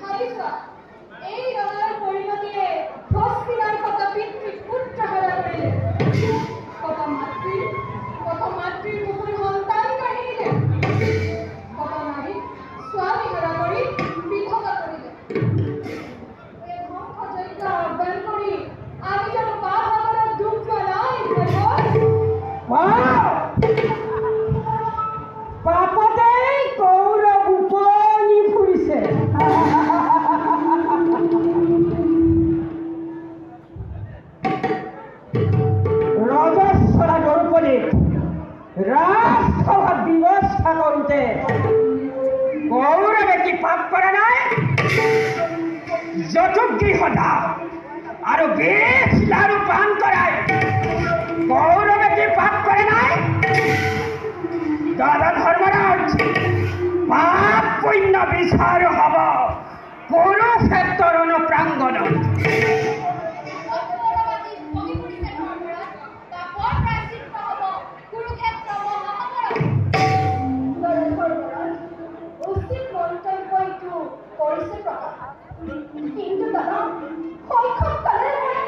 Sorry, sir. Hey, Ronald. যজ্ঞহতা আৰু বেশ লাৰু পান কৰাই গৌৰৱে কি পাপ কৰে নাই, দাদা ধৰ্মৰাজ পাপ পুণ্য বিচাৰ হ'ব। পরিষ্কার প্রকাশ কিন্তু তারা অক্ষম কালের হয়ে